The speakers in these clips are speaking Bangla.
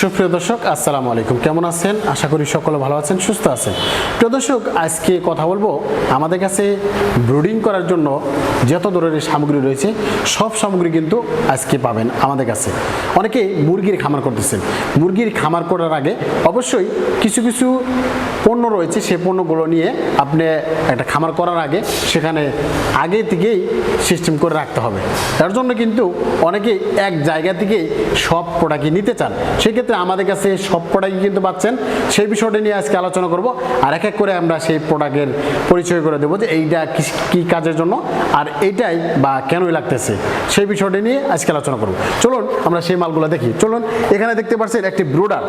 সুপ্রিয় দর্শক, আসসালামু আলাইকুম। কেমন আছেন? আশা করি সকলে ভালো আছেন, সুস্থ আছেন। প্রিয় দর্শক, আজকে কথা বলব আমাদের কাছে ব্রুডিং করার জন্য যত ধরনের সামগ্রী রয়েছে, সব সামগ্রী কিন্তু আজকে পাবেন আমাদের কাছে। অনেকে মুরগির খামার করতেছেন। মুরগির খামার করার আগে অবশ্যই কিছু কিছু পণ্য রয়েছে সেই পণ্যগুলো নিয়ে আপনি একটা খামার করার আগে সেখানে আগে থেকেই সিস্টেম করে রাখতে হবে। তার জন্য কিন্তু অনেকে এক জায়গা থেকেই সব প্রোডাক্টই নিতে চান। সেক্ষেত্রে আমাদের কাছে সব প্রোডাক্টই কিন্তু পাচ্ছেন। সেই বিষয়টা নিয়ে আজকে আলোচনা করব। আর এক এক করে আমরা সেই প্রোডাক্টের পরিচয় করে দেবো যে এইটা কি- কি কাজের জন্য আর এইটাই বা কেনই লাগতেছে, সেই বিষয়টা নিয়ে আজকে আলোচনা করব। চলুন আমরা সেই মালগুলো দেখি। চলুন, এখানে দেখতে পাচ্ছেন একটি ব্রোডার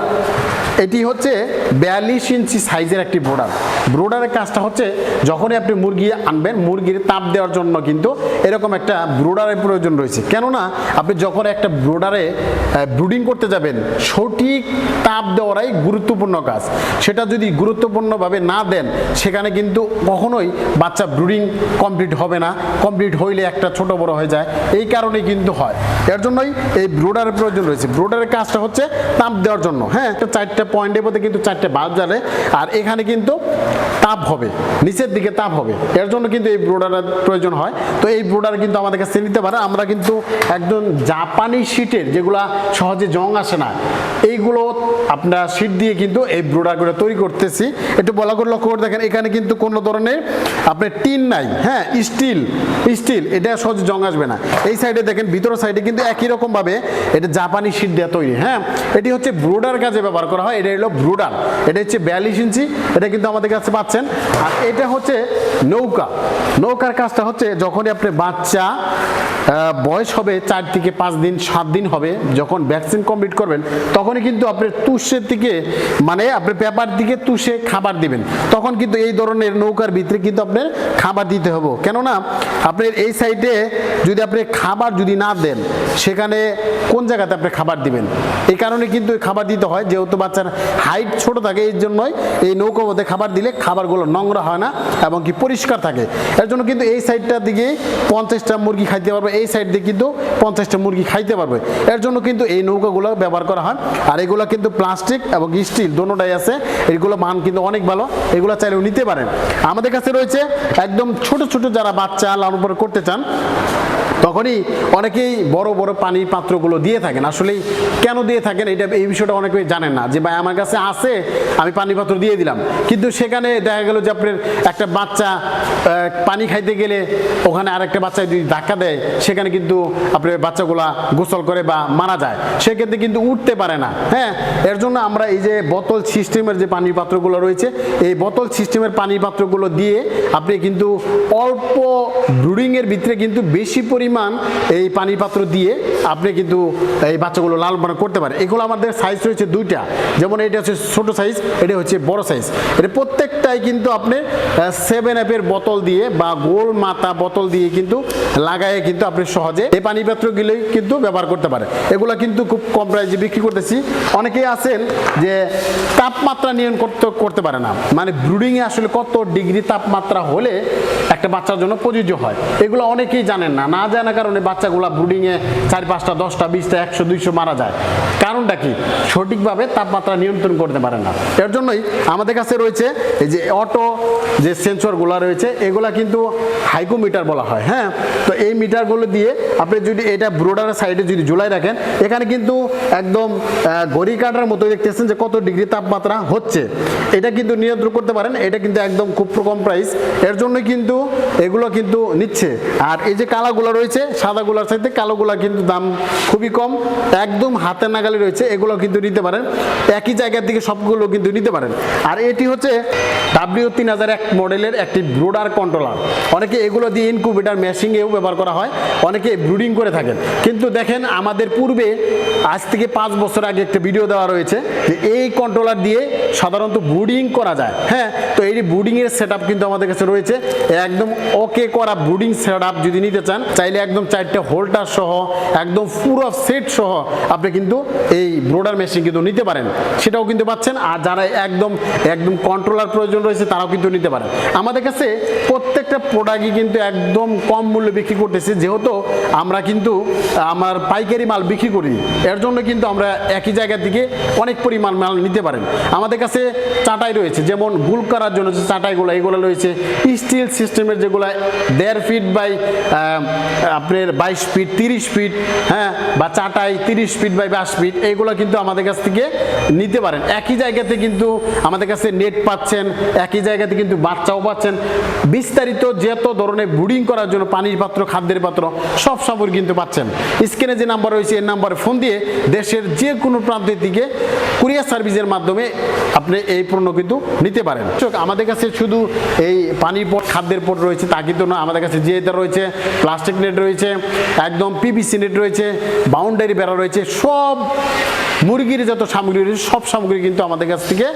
এটি হচ্ছে বিয়াল্লিশ ইঞ্চি সাইজের একটি ব্রোডার ব্রোডারের কাজটা হচ্ছে যখনই আপনি মুরগি আনবেন, মুরগির তাপ দেওয়ার জন্য কিন্তু এরকম একটা ব্রোডারের প্রয়োজন রয়েছে। কেননা আপনি যখন একটা ব্রোডারে ব্রুডিং করতে যাবেন, সঠিক তাপ দেওয়ারাই গুরুত্বপূর্ণ কাজ। সেটা যদি গুরুত্বপূর্ণভাবে না দেন, সেখানে কিন্তু কখনোই বাচ্চা ব্রুডিং কমপ্লিট হবে না। কমপ্লিট হইলে একটা ছোট বড় হয়ে যায়। এই কারণে কিন্তু হয়। এর জন্যই এই ব্রোডারের প্রয়োজন রয়েছে। ব্রোডারের কাজটা হচ্ছে তাপ দেওয়ার জন্য। হ্যাঁ চারটে পয়েন্টের মধ্যে কিন্তু চারটে বাল্ব জ্বালে। আর এখানে কিন্তু তাপ হবে, নিচের দিকে তাপ হবে। এর জন্য কিন্তু এই ব্রোডারের প্রয়োজন হয়। তো এই ব্রোডার কিন্তু আমাদের কাছে নিতে পারে। আমরা কিন্তু একদম জাপানি শিটের যেগুলা সহজে জং আসে না, এইগুলো আপনার শিট দিয়ে কিন্তু এই ব্রোডারগুলো তৈরি করতেছি। একটু বলা করে লক্ষ্য করে দেখেন, এখানে কিন্তু কোনো ধরনের আপনার টিন নাই। হ্যাঁ স্টিল স্টিল, এটা সহজে জং আসবে না। এই সাইডে দেখেন, ভিতরের সাইডে কিন্তু একই রকম ভাবে এটা জাপানি শিট দেওয়া তৈরি। হ্যাঁ এটি হচ্ছে ব্রোডার কাজে ব্যবহার করা হয়। এটা হলো ব্রোডার এটা হচ্ছে বিয়াল্লিশ ইঞ্চি, এটা কিন্তু আমাদের কাছে পাচ্ছেন। আর এটা হচ্ছে নৌকা। নৌকার কাজটা হচ্ছে যখনই আপনি বাচ্চা বয়স হবে চার থেকে পাঁচ দিন, সাত দিন হবে, যখন ভ্যাকসিন কমপ্লিট করবেন, তখনই কিন্তু আপনি তুষের দিকে মানে আপনি পেপার দিকে তুষে খাবার দিবেন। তখন কিন্তু এই ধরনের নৌকার ভিতরে কিন্তু আপনার খাবার দিতে হবে। কেননা, আপনার এই সাইডে যদি আপনি খাবার যদি না দেন, সেখানে কোন জায়গাতে আপনি খাবার দিবেন? এই কারণে কিন্তু খাবার দিতে হয়, যেহেতু বাচ্চার হাইট ছোট থাকে, এই জন্যই এই নৌকার মধ্যে খাবার দিলে খাবারগুলো নোংরা হয় না, এবং কি পরিষ্কার থাকে। এর জন্য কিন্তু এই সাইডটার দিকে পঞ্চাশটা মুরগি খাইতে পারবে, এই সাইড দিয়ে কিন্তু পঞ্চাশটা মুরগি খাইতে পারবে। এর জন্য কিন্তু এই নৌকাগুলো ব্যবহার করা হয়। আর এগুলো কিন্তু প্লাস্টিক এবং স্টিল দোনোটাই আছে। এগুলো মান কিন্তু অনেক ভালো। এগুলো চাইলেও নিতে পারেন। আমাদের কাছে রয়েছে একদম ছোট ছোট যারা বাচ্চা লালন করতে চান তখনই অনেকেই বড় বড় পানির পাত্রগুলো দিয়ে থাকেন। আসলে কেন দিয়ে থাকেন এটা এই বিষয়টা অনেকেই জানেন না যে, ভাই, আমার কাছে আছে, আমি পানি পাত্র দিয়ে দিলাম। কিন্তু সেখানে দেখা গেল যে, আপনার একটা বাচ্চা পানি খাইতে গেলে ওখানে আরেকটা বাচ্চা যদি ধাক্কা দেয়, সেখানে কিন্তু আপনার বাচ্চাগুলা গোসল করে বা মারা যায়। সেক্ষেত্রে কিন্তু উঠতে পারে না হ্যাঁ? এর জন্য আমরা এই যে বোতল সিস্টেমের যে পানির পাত্রগুলো রয়েছে, এই বোতল সিস্টেমের পানির পাত্রগুলো দিয়ে আপনি কিন্তু অল্প ব্রুডিংয়ের ভিতরে কিন্তু বেশি পরিমাণ এই পানির পাত্র দিয়ে আপনি কিন্তু এই বাচ্চাগুলো লাল পালন করতে পারেন। এগুলো আমাদের সাইজ রয়েছে দুইটা। যেমন এটা হচ্ছে ছোট সাইজ এটা হচ্ছে বড় সাইজ এটা প্রত্যেকটাই কিন্তু আপনি সেভেন অ্যাপের বোতল দিয়ে বা গোল মাথা বোতল দিয়ে কিন্তু লাগায়ে কিন্তু আপনি সহজে এই পানি পাত্রগুলোই কিন্তু ব্যবহার করতে পারেন। এগুলো কিন্তু খুব কম প্রাইজে বিক্রি করতেছি। অনেকেই আছেন যে তাপমাত্রা নিয়ন্ত্রণ করতে করতে পারে না। মানে ব্রুডিংয়ে আসলে কত ডিগ্রি তাপমাত্রা হলে একটা বাচ্চার জন্য প্রযোজ্য হয়। এগুলো অনেকেই জানেন না। না জানার কারণে বাচ্চাগুলা ব্রুডিংয়ে চার পাঁচটা, দশটা, বিশটা, একশো, দুইশো মারা যায়। কারণটা কি? সঠিকভাবে তাপমাত্রা নিয়ন্ত্রণ করতে পারে না। এর জন্যই আমাদের কাছে রয়েছে এই যে অটো যে সেন্সরগুলো রয়েছে, এগুলা কিন্তু হাইকোমিটার বলা হয় হ্যাঁ? তো এই মিটারগুলো দিয়ে আপনি যদি এটা ব্রোডারের সাইডে যদি ঝুলাই রাখেন, এখানে কিন্তু একদম ঘড়ি কাটার মতো দেখতেছেন যে কত ডিগ্রি তাপমাত্রা হচ্ছে। এটা কিন্তু নিয়ন্ত্রণ করতে পারেন, এটা কিন্তু একদম খুব কম প্রাইস এর জন্য কিন্তু এগুলো কিন্তু নিচ্ছে। আর এই যে কালাগুলো রয়েছে সাদাগুলোর সাথে কালোগুলো কিন্তু দাম খুবই কম। একদম হাতে নাগালে রয়েছে এগুলো কিন্তু নিতে পারেন। একই জায়গার দিকে সবগুলো কিন্তু নিতে পারেন। আর এটি হচ্ছে ডাব্লিউ তিন হাজার এক মডেলের একটি ব্রোডার কন্ট্রোলার। অনেকে এগুলো দিয়ে ইনকুবেটার মেশিংয়েও ব্যবহার করা হয়, অনেকে ব্রুডিং করে থাকেন। কিন্তু দেখেন, আমাদের পূর্বে, আজ থেকে পাঁচ বছর আগে একটা ভিডিও দেওয়া রয়েছে যে এই কন্ট্রোলার দিয়ে সাধারণত ব্রুডিং করা যায়। হ্যাঁ তো এই ব্রুডিংয়ের সেট কিন্তু আমাদের কাছে রয়েছে। একদম ওকে করা ব্রুডিং সেট যদি নিতে চান, চাইলে চাইলে একদম চারটে হোল্ডার সহ, একদম পুরো সেট সহ আপনি কিন্তু এই ব্রোডার মেশিন কিন্তু নিতে পারেন। সেটাও কিন্তু পাচ্ছেন। আর যারা একদম একদম কন্ট্রোলার প্রয়োজন রয়েছে, তারাও কিন্তু নিতে পারেন। আমাদের কাছে প্রত্যেকটা প্রোডাক্টই কিন্তু একদম কম মূল্যে বিক্রি করতেছি। যেহেতু আমরা কিন্তু, আমার পাইকারি মাল বিক্রি করি, এর জন্য কিন্তু আমরা একই জায়গা থেকে অনেক পরিমাণ মাল নিতে পারেন। আমাদের কাছে চাটাই রয়েছে, যেমন গুল করার জন্য যে চাটাইগুলো, এগুলো রয়েছে। স্টিল সিস্টেমের যেগুলো, দেড় ফিট বাই আপনার বাইশ ফিট তিরিশ ফিট হ্যাঁ বা চাটাই তিরিশ ফিট বাই বাইশ ফিট এইগুলো কিন্তু আমাদের কাছ থেকে নিতে পারেন। একই জায়গাতে কিন্তু আমাদের কাছে নেট পাচ্ছেন, একই জায়গাতে কিন্তু বাচ্চাও পাচ্ছেন। বিস্তারিত যত ধরনের ব্রুডিং করার জন্য পানির পাত্র, খাদ্যের পাত্র, সব সামগ্রী কিন্তু পাচ্ছেন। স্ক্রিনে যে নাম্বার রয়েছে, এই নাম্বারে ফোন দিয়ে দেশের যে কোনো প্রান্তের দিকে কুরিয়ার সার্ভিসের মাধ্যমে আপনি এই পণ্য কিন্তু নিতে পারেন। আমাদের কাছে শুধু এই পানির পট, খাদ্যের পট রয়েছে, তা কিন্তু না আমাদের কাছে জিএদার রয়েছে প্লাস্টিক নেট রয়েছে, একদম পিভিসি নেট রয়েছে, বাউন্ডারি বেড়া রয়েছে, সব মুরগির যত সামগ্রী রয়েছে, সব সামগ্রী কিন্তু আমাদের কাছ থেকে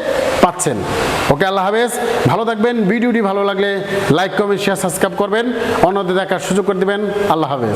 পাচ্ছেন। ওকে, আল্লাহ হাফেজ, ভালো থাকবেন, ভিডিওটি ভালো লাগলে লাইক, কমেন্ট শেয়ার সাবস্ক্রাইব করবেন, অন্যদের দেখার সুযোগ করে দেবেন, আল্লাহ হাফেজ।